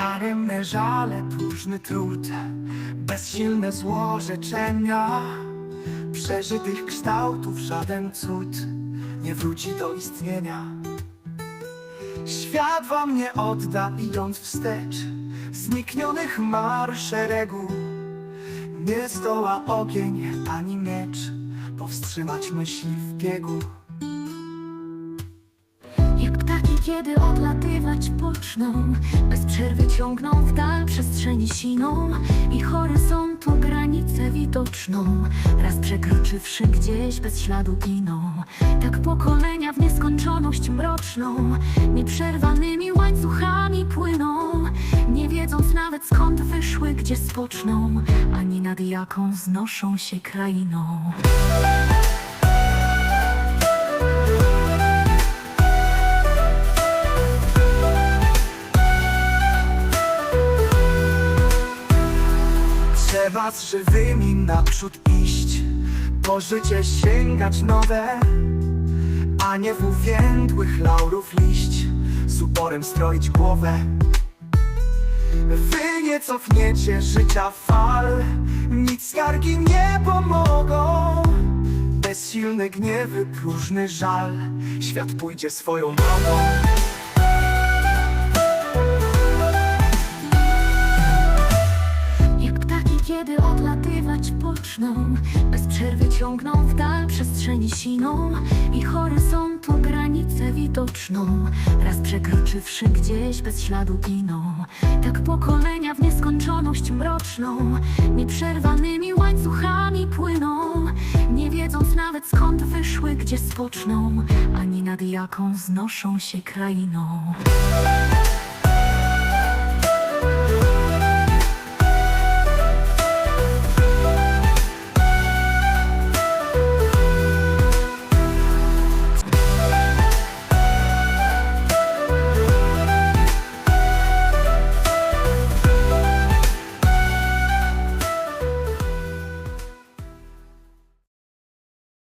Bezsilne żale, próżny trud Bezsilne złorzeczenia Przeżytych kształtów żaden cud Nie wróci do istnienia. Świat wam nie odda, idąc wstecz Zniknionych mar szeregu. Nie zdoła ogień ani miecz Powstrzymać myśli w biegu kiedy odlatywać poczną Bez przerwy ciągną w dal przestrzeni siną I horyzontu granicę widoczną. Raz przekroczywszy gdzieś bez śladu giną Tak pokolenia w nieskończoność mroczną Nieprzerwanymi łańcuchami płyną Nie wiedząc nawet skąd wyszły, gdzie spoczną Ani nad jaką znoszą się krainą Trzeba z żywymi naprzód iść. Po życie sięgać nowe A nie w uwiędłych laurów liść. Z uporem stroić głowę. Wy nie cofniecie życia fal. Nic skargi nie pomogą. Bezsilne gniewy, próżny żal. Świat pójdzie swoją drogą odlatywać poczną. Bez przerwy ciągną w dal przestrzeni siną I horyzontu granicę widoczną. Raz przekroczywszy gdzieś bez śladu giną. Tak pokolenia w nieskończoność mroczną Nieprzerwanymi łańcuchami płyną Nie wiedząc nawet skąd wyszły, gdzie spoczną Ani nad jaką znoszą się krainą